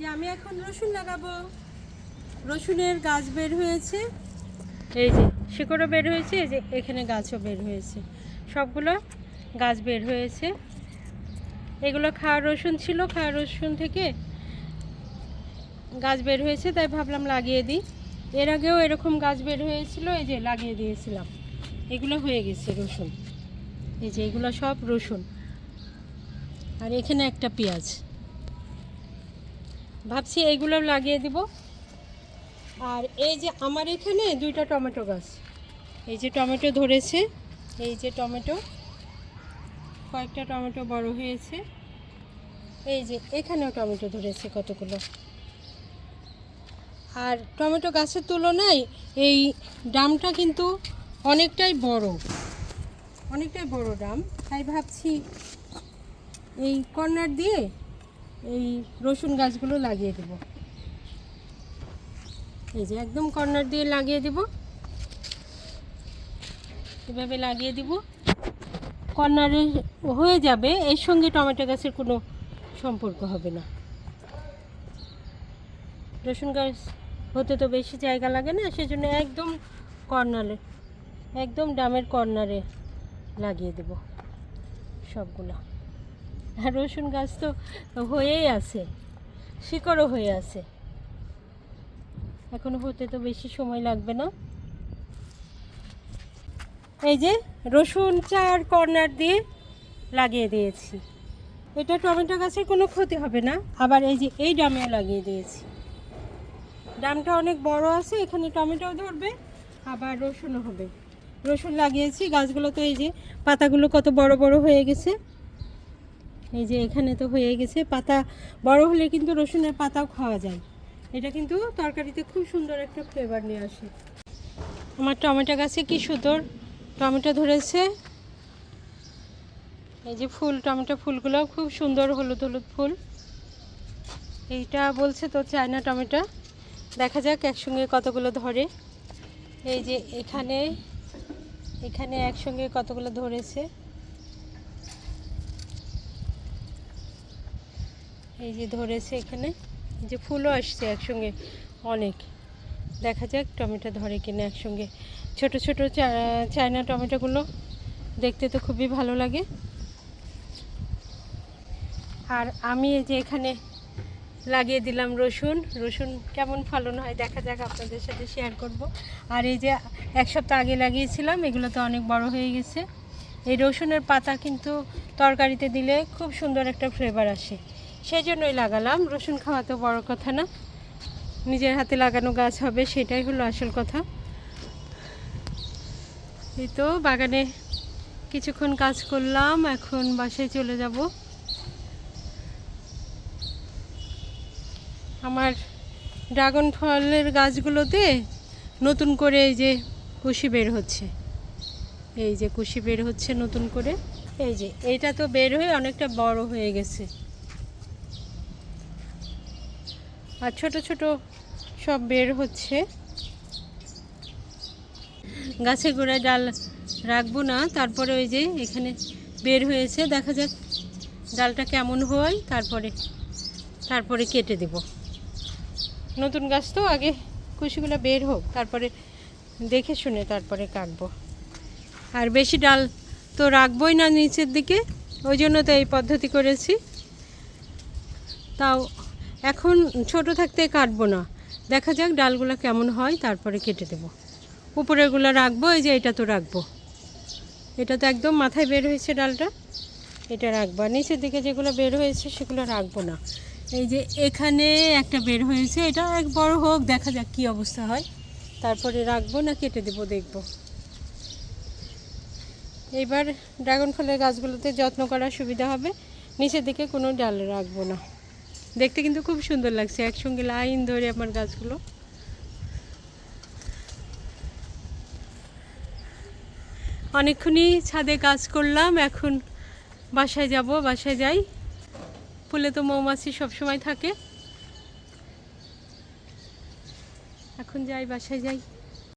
যে আমি এখন রসুন লাগাবো। রসুনের গাছ বের হয়েছে। এই যে শিকড়ও বের হয়েছে, এই যে এখানে গাছও বের হয়েছে। সবগুলো গাছ বের হয়েছে। এগুলো খাওয়া রসুন ছিল, খাওয়া রসুন থেকে গাছ বের হয়েছে, তাই ভাবলাম লাগিয়ে দিই। এর আগেও এরকম গাছ বের হয়েছিল, এই যে লাগিয়ে দিয়েছিলাম। এগুলো হয়ে গেছে রসুন। এই যে এগুলো সব রসুন। আর এখানে একটা পেঁয়াজ। ভাবছি এইগুলো লাগিয়ে দিব। আর এই যে আমার এখানে দুইটা টমেটো গাছ। এই যে টমেটো ধরেছে, এই যে টমেটো। কয়েকটা টমেটো বড় হয়েছে। এই যে এখানেও টমেটো ধরেছে কতগুলো। আর টমেটো গাছের তুলনায় এই ডামটা কিন্তু অনেকটাই বড়। অনেকটাই বড় ডাম। তাই ভাবছি এই কর্নার দিয়ে এই রসুন গাছগুলো লাগিয়ে দেব। এই যে একদম কর্নার দিয়ে লাগিয়ে দেব। এভাবে লাগিয়ে দিব। কর্নারে হয়ে যাবে, এর সঙ্গে টমেটো গাছের কোনো সম্পর্ক হবে না। রসুন গাছ হতে তো বেশি জায়গা লাগে না, সেজন্য একদম কর্নারে, একদম ডামের কর্নারে লাগিয়ে দেব সবগুলো। আর রসুন গাছ তো হয়েই আছে, শিকড়ও হয়ে আছে। এখনও হতে তো বেশি সময় লাগবে না। এই যে রসুন চার কর্নার দিয়ে লাগিয়ে দিয়েছি। এটা টমেটো গাছের কোনো ক্ষতি হবে না। আবার এই যে এই ডামেও লাগিয়ে দিয়েছি। ডামটা অনেক বড় আছে, এখানে টমেটোও ধরবে, আবার রসুনও হবে। রসুন লাগিয়েছি, গাছগুলো তো এই যে পাতাগুলো কত বড় বড় হয়ে গেছে। এই যে এখানে তো হয়ে গেছে পাতা, বড় হলে কিন্তু রসুনের পাতাও খাওয়া যায়। এটা কিন্তু তরকারিতে খুব সুন্দর একটা ফ্লেভার নিয়ে আসে। আমার টমেটো গাছে কি সুন্দর টমেটো ধরেছে। এই যে ফুল, টমেটো ফুলগুলো খুব সুন্দর হলুদ হলুদ ফুল। এইটা বলছে তো চায়না টমেটো। দেখা যাক একসঙ্গে কতগুলো ধরে। এই যে এখানে এখানে একসঙ্গে কতগুলো ধরেছে। এই যে ধরেছে এখানে, এই যে ফুলও আসছে একসঙ্গে অনেক। দেখা যাক টমেটো ধরে কিনা একসঙ্গে। ছোট ছোট চায়না টমেটোগুলো দেখতে তো খুবই ভালো লাগে। আর আমি এই যে এখানে লাগিয়ে দিলাম রসুন। রসুন কেমন ফলন হয় দেখা যাক আপনাদের সাথে শেয়ার করব। আর এই যে এক সপ্তাহ আগে লাগিয়েছিলাম, এগুলো তো অনেক বড় হয়ে গেছে। এই রসুনের পাতা কিন্তু তরকারিতে দিলে খুব সুন্দর একটা ফ্লেভার আসে। সেই জন্যই লাগালাম। রসুন খাওয়া তো বড় কথা না। নিজের হাতে লাগানো গাছ হবে, সেটাই হলো আসল কথা। এই তো বাগানে কিছুক্ষণ কাজ করলাম, এখন বাসায় চলে যাব। আমার ড্রাগন ফলের গাছগুলোতে নতুন করে এই যে কুশি বের হচ্ছে। এই যে কুশি বের হচ্ছে নতুন করে। এই যে, এইটা তো বের হয়ে অনেকটা বড় হয়ে গেছে। আর ছোট ছোট সব বের হচ্ছে। গাছে গোড়ায় ডাল রাখব না, তারপরে ওই যে এখানে বের হয়েছে। দেখা যাক ডালটা কেমন হয়, তারপরে তারপরে কেটে দেব। নতুন গাছ তো, আগে কুশিগুলো বের হোক, তারপরে দেখে শুনে তারপরে কাটবো। আর বেশি ডাল তো রাখবোই না নিচের দিকে, ওই জন্য তো এই পদ্ধতি করেছি। তাও এখন ছোট থাকতে কাটবো না। দেখা যাক ডালগুলো কেমন হয়, তারপরে কেটে দেব। উপরেরগুলো রাখব, এই যে এটা তো রাখব। এটা তো একদম মাথায় বের হয়েছে ডালটা। এটা রাখব। নিচের দিকে যেগুলো বের হয়েছে, সেগুলো রাখব না। এই যে এখানে একটা বের হয়েছে, এটা এক বড় হোক, দেখা যাক কী অবস্থা হয়। তারপরে রাখব না, কেটে দেবো, দেখব। এইবার ড্রাগন ফলের গাছগুলোতে যত্ন করার সুবিধা হবে। নিচের দিকে কোনো ডাল রাখব না। দেখতে কিন্তু খুব সুন্দর লাগছে। একসঙ্গে লাইন ধরে আমার গাছগুলো। অনেকক্ষণই ছাদে কাজ করলাম, এখন বাসায় যাব, বাসায় যাই। ফুলে তো মৌমাছি সবসময় থাকে। এখন যাই, বাসায় যাই।